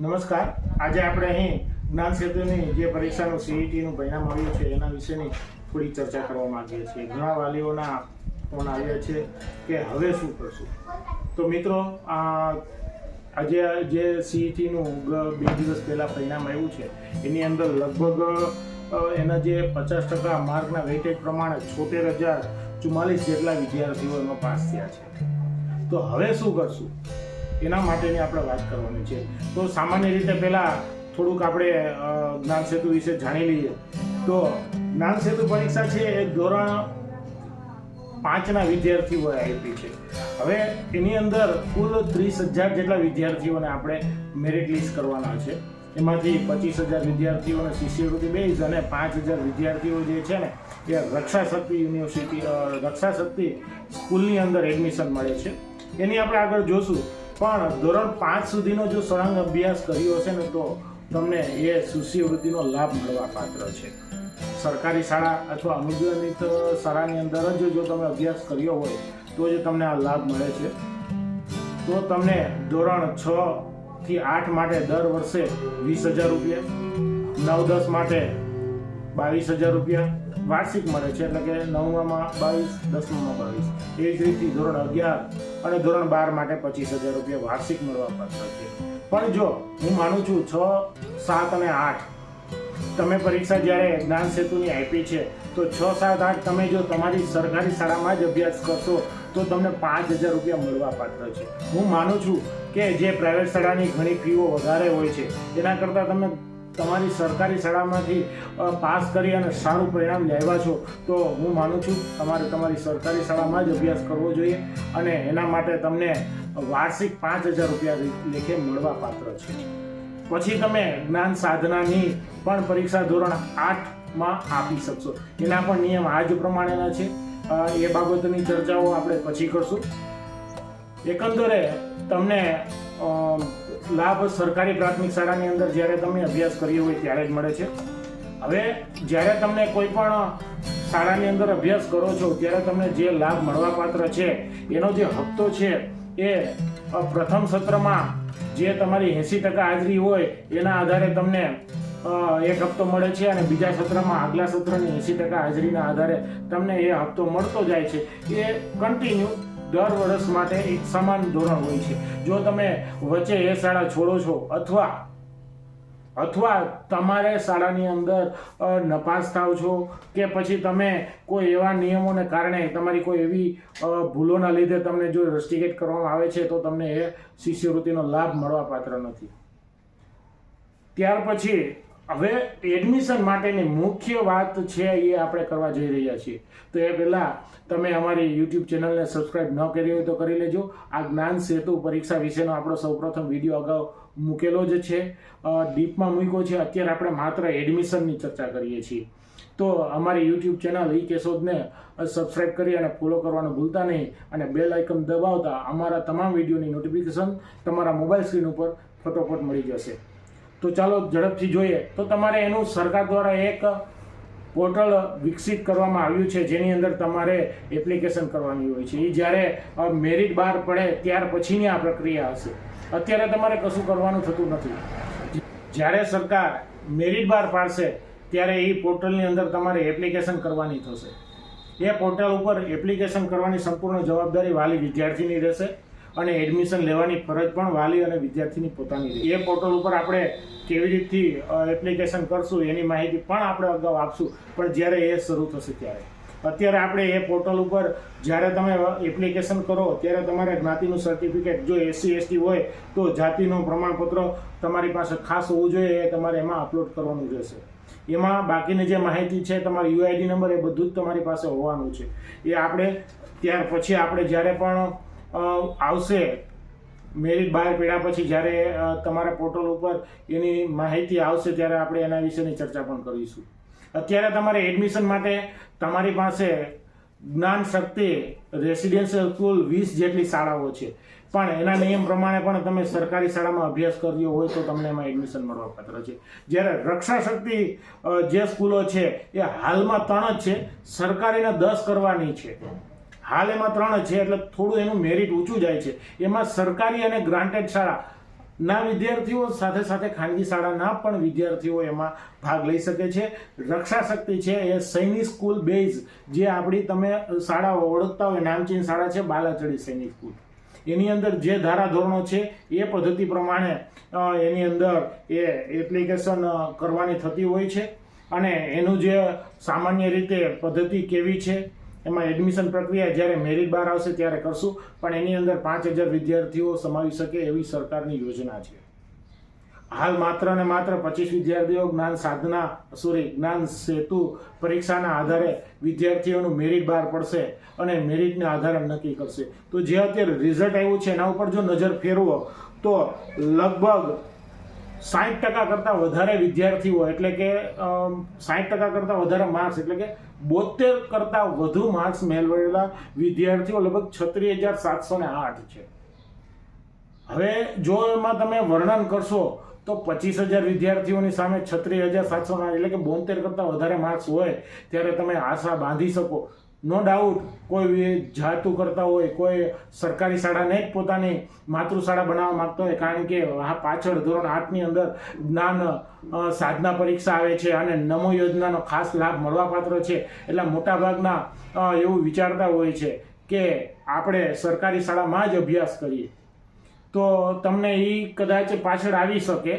નમસ્કાર. આજે આપણે અહીં જ્ઞાન સેતુની જે પરીક્ષાનું સીઈટીનું પરિણામ આવ્યું છે, એના વિશેની થોડી ચર્ચા કરવા માંગીએ છીએ. ઘણા વાલીઓના ફોન આવ્યા છે કે હવે શું કરશું? તો મિત્રો આજે જે સીઈટીનું બે દિવસ પહેલાં પરિણામ આવ્યું છે, એની અંદર લગભગ એના જે પચાસ ટકા માર્કના વેટેજ પ્રમાણે છોતેર હજાર ચુમ્માલીસ જેટલા વિદ્યાર્થીઓ એમાં પાસ થયા છે. તો હવે શું કરશું? એના માટેની આપણે વાત કરવાની છે. તો સામાન્ય રીતે પહેલાં થોડુંક આપણે જ્ઞાન સેતુ વિશે જાણી લઈએ. તો જ્ઞાન સેતુ પરીક્ષા છે એ ધોરણ પાંચના વિદ્યાર્થીઓએ આપી છે. હવે એની અંદર કુલ ત્રીસ હજાર જેટલા વિદ્યાર્થીઓને આપણે મેરિટ લિસ્ટ કરવાના છે. એમાંથી પચીસ હજાર વિદ્યાર્થીઓને શિષ્યવૃત્તિ બેઝ અને પાંચ હજાર વિદ્યાર્થીઓ જે છે ને, એ રક્ષા શક્તિ યુનિવર્સિટી રક્ષા શક્તિ સ્કૂલની અંદર એડમિશન મળે છે. એની આપણે આગળ જોશું. પણ ધોરણ પાંચ સુધીનો જો સળંગ અભ્યાસ કર્યો હશે ને તો તમને એ શિષ્યવૃત્તિનો લાભ મળવા પાત્ર છે. સરકારી શાળા અથવા અનુદાનિત શાળાની અંદર જ જો તમે અભ્યાસ કર્યો હોય તો જ તમને આ લાભ મળે છે. તો તમને ધોરણ છ થી આઠ માટે દર વર્ષે વીસ હજાર રૂપિયા, નવ દસ માટે બાવીસ હજાર રૂપિયા વાર્ષિક મળે છે. એટલે કે નવમામાં બાવીસ, દસમામાં બાવીસ. એ જ રીતે ધોરણ અગિયાર અને ધોરણ બાર માટે પચીસ હજાર રૂપિયા વાર્ષિક મળવા પાત્ર છે. પણ જો હું માનું છું છ, સાત અને આઠ, તમે પરીક્ષા જ્યારે જ્ઞાન સેતુની આપી છે, તો છ, સાત, આઠ તમે જો તમારી સરકારી શાળામાં જ અભ્યાસ કરશો, તો તમને પાંચ હજાર રૂપિયા મળવા પાત્ર છે. હું માનું છું કે જે પ્રાઇવેટ શાળાની ઘણી ફીઓ વધારે હોય છે, એના કરતાં તમે તમારી સરકારી શાળામાંથી પાસ કરી અને સારું પરિણામ લાવ્યા છો, તો હું માનું છું તમારે તમારી સરકારી શાળામાં જ અભ્યાસ કરવો જોઈએ અને એના માટે તમને વાર્ષિક પાંચ હજાર રૂપિયા લેખે મળવા પાત્ર છે. પછી તમે જ્ઞાન સાધનાની પણ પરીક્ષા ધોરણ આઠમાં આપી શકશો. એના પણ નિયમ આજ પ્રમાણેના છે. એ બાબતની ચર્ચાઓ આપણે પછી કરશું. એકંદરે તમને લાભ સરકારી પ્રાથમિક શાળાની અંદર જ્યારે તમે અભ્યાસ કર્યો હોય ત્યારે જ મળે છે. હવે જ્યારે તમને કોઈ પણ શાળાની અંદર અભ્યાસ કરો છો, ત્યારે તમને જે લાભ મળવાપાત્ર છે, એનો જે હપ્તો છે, એ પ્રથમ સત્રમાં જે તમારી એંસી ટકા હાજરી હોય, એના આધારે તમને એક હપ્તો મળે છે અને બીજા સત્રમાં આગલા સત્રની એંસી ટકા હાજરીના આધારે તમને એ હપ્તો મળતો જાય છે. એ કન્ટિન્યુ દર વર્ષ માટે એક સમાન ધોરણ હોય છે. જો તમે વચ્ચે એ શાળા છોડો છો અથવા અથવા તમારે શાળાની અંદર નપાસ થાવ છો કે પછી તમે કોઈ એવા નિયમોને કારણે તમારી કોઈ એવી ભૂલોના લીધે તમને જો રસ્ટિકેટ કરવામાં આવે છે તો તમને એ શિષ્યવૃત્તિનો લાભ મળવા પાત્ર નથી. ત્યાર પછી હવે એડમિશન માટેની મુખ્ય વાત છે એ આપણે કરવા જઈ રહ્યા છીએ. તો એ પહેલાં તમે અમારી યુટ્યુબ ચેનલને સબસ્ક્રાઇબ ન કરી હોય તો કરી લેજો. આ જ્ઞાન સેતુ પરીક્ષા વિશેનો આપણો સૌપ્રથમ વીડિયો અગાઉ મૂકેલો જ છે. ડીપમાં મૂક્યો છે. અત્યારે આપણે માત્ર એડમિશનની ચર્ચા કરીએ છીએ. તો અમારી યુટ્યુબ ચેનલ ઈ કેશોદને સબસ્ક્રાઇબ કરી અને ફોલો કરવાનું ભૂલતા નહીં અને બેલ આઇકન દબાવતા અમારા તમામ વિડીયોની નોટિફિકેશન તમારા મોબાઈલ સ્ક્રીન ઉપર ફટોફટ મળી જશે. તો ચાલો ઝડપથી જોઈએ. તો તમારે એનું સરકાર દ્વારા એક પોર્ટલ વિકસિત કરવામાં આવ્યું છે, જેની અંદર તમારે એપ્લિકેશન કરવાની હોય છે. એ જ્યારે મેરિટ બહાર પડે ત્યાર પછીની આ પ્રક્રિયા હશે. અત્યારે તમારે કશું કરવાનું થતું નથી. જ્યારે સરકાર મેરિટ બહાર પાડશે, ત્યારે એ પોર્ટલની અંદર તમારે એપ્લિકેશન કરવાની થશે. એ પોર્ટલ ઉપર એપ્લિકેશન કરવાની સંપૂર્ણ જવાબદારી વાલી વિદ્યાર્થીની રહેશે. અને એડમિશન લેવાની ફરજ પણ વાલી અને વિદ્યાર્થીની પોતાની એ પોર્ટલ ઉપર આપણે કેવી રીતથી એપ્લિકેશન કરશું એની માહિતી પણ આપણે અગાઉ આપશું. પણ જ્યારે એ શરૂ થશે ત્યારે. અત્યારે આપણે એ પોર્ટલ ઉપર જ્યારે તમે એપ્લિકેશન કરો, ત્યારે તમારે જ્ઞાતિનું સર્ટિફિકેટ જો એસસી, એસટી હોય, તો જાતિનું પ્રમાણપત્ર તમારી પાસે ખાસ હોવું જોઈએ, એ તમારે એમાં અપલોડ કરવાનું રહેશે એમાં બાકીની જે માહિતી છે, તમારી યુઆઈડી નંબર એ બધું જ તમારી પાસે હોવાનું છે. એ આપણે ત્યાર પછી આપણે જ્યારે પણ આવશે. મેરિટ બહાર પડ્યા પછી જ્યારે તમારા પોર્ટલ ઉપર એની માહિતી આવશે ત્યારે આપણે એના વિશેની ચર્ચા પણ કરીશું. અત્યારે તમારે એડમિશન માટે તમારી પાસે જ્ઞાન શક્તિ રેસિડેન્શિયલ સ્કૂલ વીસ જેટલી શાળાઓ છે. પણ એના નિયમ પ્રમાણે પણ તમે સરકારી શાળામાં અભ્યાસ કર્યો હોય તો તમને એમાં એડમિશન મળવા પાત્ર છે. જ્યારે રક્ષા શક્તિ જે સ્કૂલો છે, એ હાલમાં ત્રણ જ છે. સરકારીને દસ કરવાની છે. હાલ એમાં ત્રણ છે, એટલે થોડું એનું મેરિટ ઊંચું જાય છે. એમાં સરકારી અને ગ્રાન્ટેડ શાળા. ના વિદ્યાર્થીઓ સાથે સાથે ખાનગી શાળાના પણ વિદ્યાર્થીઓ એમાં ભાગ લઈ શકે છે. રક્ષા શક્તિ છે એ સૈનિક સ્કૂલ બેઝ જે આપણી તમે શાળાઓ ઓળખતા હોય, નામચીન શાળા છે, બાલાચડી સૈનિક સ્કૂલ. એની અંદર જે ધારાધોરણો છે, એ પદ્ધતિ પ્રમાણે એની અંદર એ એપ્લિકેશન કરવાની થતી હોય છે. અને એનું જે સામાન્ય રીતે પદ્ધતિ કેવી છે એમાં એડમિશન પ્રક્રિયા જ્યારે મેરિટ બાર આવશે ત્યારે કરશું. પણ એની અંદર પાંચ હજાર વિદ્યાર્થીઓ સમાવી શકે એવી સરકારની યોજના છે. હાલ માત્ર ને માત્ર પચીસ વિદ્યાર્થીઓ જ્ઞાન સાધના સોરી જ્ઞાન સેતુ પરીક્ષાના આધારે વિદ્યાર્થીઓનું મેરિટ બહાર પડશે અને મેરિટને આધારે નક્કી કરશે. તો જે અત્યારે રિઝલ્ટ આવ્યું છે એના ઉપર જો નજર ફેરવો, તો લગભગ સાઠ ટકા કરતાં વધારે વિદ્યાર્થીઓ, એટલે કે સાઠ ટકા કરતાં વધારે માર્ક્સ એટલે કે બોતેર કરતાં વધુ માર્ક્સ મેળવેલા વિદ્યાર્થીઓ લગભગ છત્રીસ હજાર સાતસો ને આઠ છે. હવે જો એમાં તમે વર્ણન કરશો, તો પચીસ હજાર વિદ્યાર્થીઓની સામે છત્રીસ હજાર સાતસો એટલે કે બોતેર કરતાં વધારે માર્ક્સ હોય, ત્યારે તમે આશા બાંધી શકો. નો ડાઉટ કોઈ જાતું કરતા હોય, કોઈ સરકારી શાળાને જ પોતાની માતૃશાળા બનાવવા માગતો હોય, કારણ કે આ પાછળ ધોરણ આઠની અંદર જ્ઞાન સાધના પરીક્ષા આવે છે અને નમો યોજનાનો ખાસ લાભ મળવાપાત્ર છે. એટલે મોટાભાગના એવું વિચારતા હોય છે કે આપણે સરકારી શાળામાં જ અભ્યાસ કરીએ. તો તમને એ કદાચ પાછળ આવી શકે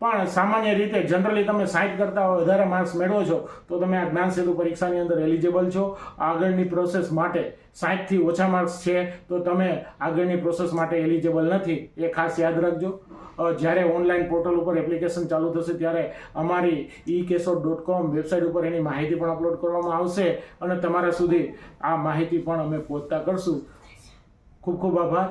પણ સામાન્ય રીતે જનરલી તમે સાઠ કરતાં વધારે માર્ક્સ મેળવો છો, તો તમે આ જ્ઞાન સેતુ પરીક્ષાની અંદર એલિજિબલ છો. આગળની પ્રોસેસ માટે સાઠથી ઓછા માર્ક્સ છે, તો તમે આગળની પ્રોસેસ માટે એલિજિબલ નથી. એ ખાસ યાદ રાખજો. જ્યારે ઓનલાઈન પોર્ટલ ઉપર એપ્લિકેશન ચાલુ થશે, ત્યારે અમારી ઈ કેસો ડોટ કોમ વેબસાઇટ ઉપર એની માહિતી પણ અપલોડ કરવામાં આવશે અને તમારા સુધી આ માહિતી પણ અમે પહોંચતા કરશું. ખૂબ ખૂબ આભાર.